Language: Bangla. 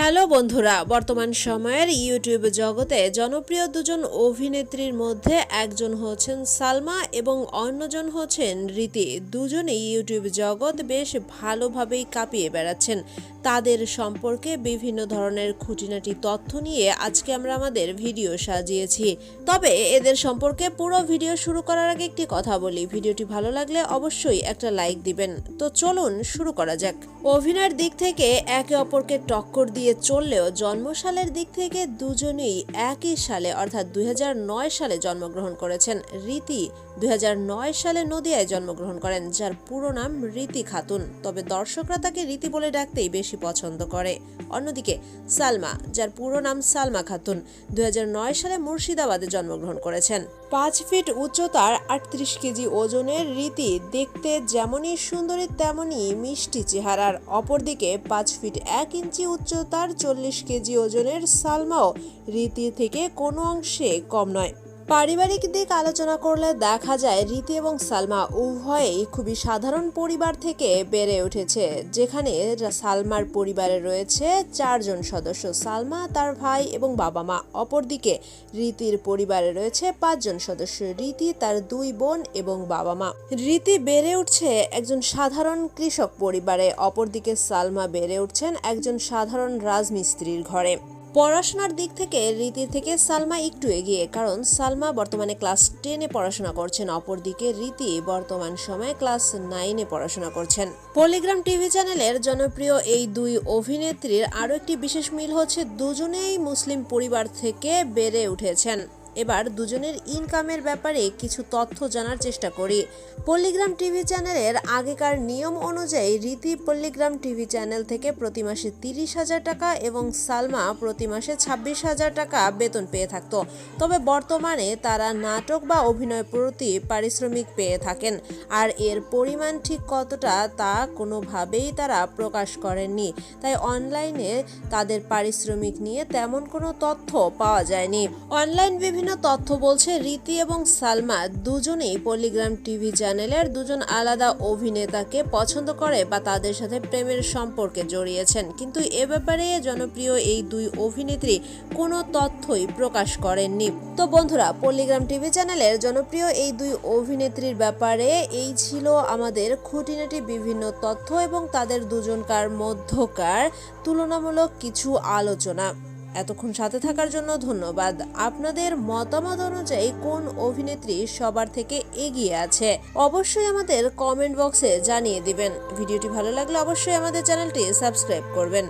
হ্যালো বন্ধুরা, বর্তমান সময়ের ইউটিউব জগতে জনপ্রিয় দুজন অভিনেত্রীর মধ্যে একজন হচ্ছেন সালমা এবং অন্যজন হচ্ছেন রীতি। দুজনেই ইউটিউব জগৎ বেশ ভালোভাবেই কাঁপিয়ে বেড়াচ্ছেন। তাদের সম্পর্কে বিভিন্ন ধরনের খুঁটিনাটি তথ্য নিয়ে আজকে আমরা আমাদের ভিডিও সাজিয়েছি। তবে এদের সম্পর্কে পুরো ভিডিও শুরু করার আগে একটি কথা বলি। ভিডিওটি ভালো লাগলে অবশ্যই একটা লাইক দিবেন। তো চলুন শুরু করা যাক। অভিনয়ের দিক থেকে একে অপরকে টক্কর দিয়ে চললেও জন্মসালের দিক থেকে দুজনেই একই সালে, অর্থাৎ দু হাজার নয় সালে জন্মগ্রহণ করেছেন রীতি। দু হাজার নয় সালে নদিয়ায় জন্মগ্রহণ করেন, যার পুরো নাম রীতি খাতুন। তবে দর্শকরা তাকে রীতি বলে ডাকতেই বেশি পছন্দ করে। অন্যদিকে সালমা, যার পুরো নাম সালমা খাতুন, দুই হাজার নয় সালে মুর্শিদাবাদে জন্মগ্রহণ করেছেন। পাঁচ ফিট উচ্চতার আটত্রিশ কেজি ওজনের রীতি দেখতে যেমনই সুন্দরী, তেমনই মিষ্টি চেহারার অপরদিকে পাঁচ ফিট এক ইঞ্চি উচ্চতার চল্লিশ কেজি ওজনের সালমাও রীতি থেকে কোনো অংশে কম নয়। পারিবারিক দিক আলোচনা করলে দেখা যায় রীতি এবং সালমা উভয়েই খুবই সাধারণ পরিবার থেকে বেড়ে উঠেছে, যেখানে সালমার পরিবারে রয়েছে চারজন সদস্য, সালমা তার ভাই এবং বাবা মা। অপরদিকে রীতির পরিবারে রয়েছে পাঁচজন সদস্য, রীতি তার দুই বোন এবং বাবা মা। রীতি বেড়ে উঠছে একজন সাধারণ কৃষক পরিবারে, অপরদিকে সালমা বেড়ে উঠছেন একজন সাধারণ রাজমিস্ত্রির ঘরে। পড়াশোনার দিক থেকে রীতি থেকে সালমা একটু এগিয়ে, কারণ সালমা বর্তমানে ক্লাস টেনে পড়াশোনা করছেন, অপরদিকে রীতি বর্তমান সময়ে ক্লাস নাইনে পড়াশোনা করছেন। পলিগ্রাম টিভি চ্যানেলের জনপ্রিয় এই দুই অভিনেত্রীর আরও একটি বিশেষ মিল হচ্ছে, দুজনেই মুসলিম পরিবার থেকে বেড়ে উঠেছেন। এবার দুজনের ইনকামের ব্যাপারে কিছু তথ্য জানার চেষ্টা করি। পল্লিগ্রাম টিভি চ্যানেলের আগেকার নিয়ম অনুযায়ী রীতি পল্লিগ্রাম টিভি চ্যানেল থেকে প্রতি মাসে তিরিশ হাজার টাকা এবং সালমা প্রতি মাসে ছাব্বিশ হাজার টাকা বেতন পেয়ে থাকতো। তবে বর্তমানে তারা নাটক বা অভিনয় প্রতি পারিশ্রমিক পেয়ে থাকেন। আর এর পরিমাণ ঠিক কতটা তা কোনোভাবেই তারা প্রকাশ করেননি। তাই অনলাইনে তাদের পারিশ্রমিক নিয়ে তেমন কোনো তথ্য পাওয়া যায়নি। অনলাইন বিভিন্ন তথ্য বলছে রীতি এবং সালমা দুজনেই পলিগ্রাম টিভি চ্যানেলের দুজন আলাদা অভিনেতাকে পছন্দ করে বা তাদের সাথে প্রেমের সম্পর্কে জড়িয়েছেন। কিন্তু এ ব্যাপারে জনপ্রিয় এই দুই অভিনেত্রী কোনো তথ্যই প্রকাশ করেননি। তো বন্ধুরা, পল্লিগ্রাম টিভি চ্যানেলের জনপ্রিয় এই দুই অভিনেত্রীর ব্যাপারে এই ছিল আমাদের খুঁটিনাটি বিভিন্ন তথ্য এবং তাদের দুজনকার মধ্যকার তুলনামূলক কিছু আলোচনা। এতক্ষণ সাথে থাকার জন্য ধন্যবাদ। আপনাদের মতামত অনুযায়ী কোন অভিনেত্রী সবার থেকে এগিয়ে আছে, অবশ্যই আমাদের কমেন্ট বক্সে জানিয়ে দিবেন। ভিডিওটি ভালো লাগলে অবশ্যই আমাদের চ্যানেলটি সাবস্ক্রাইব করবেন।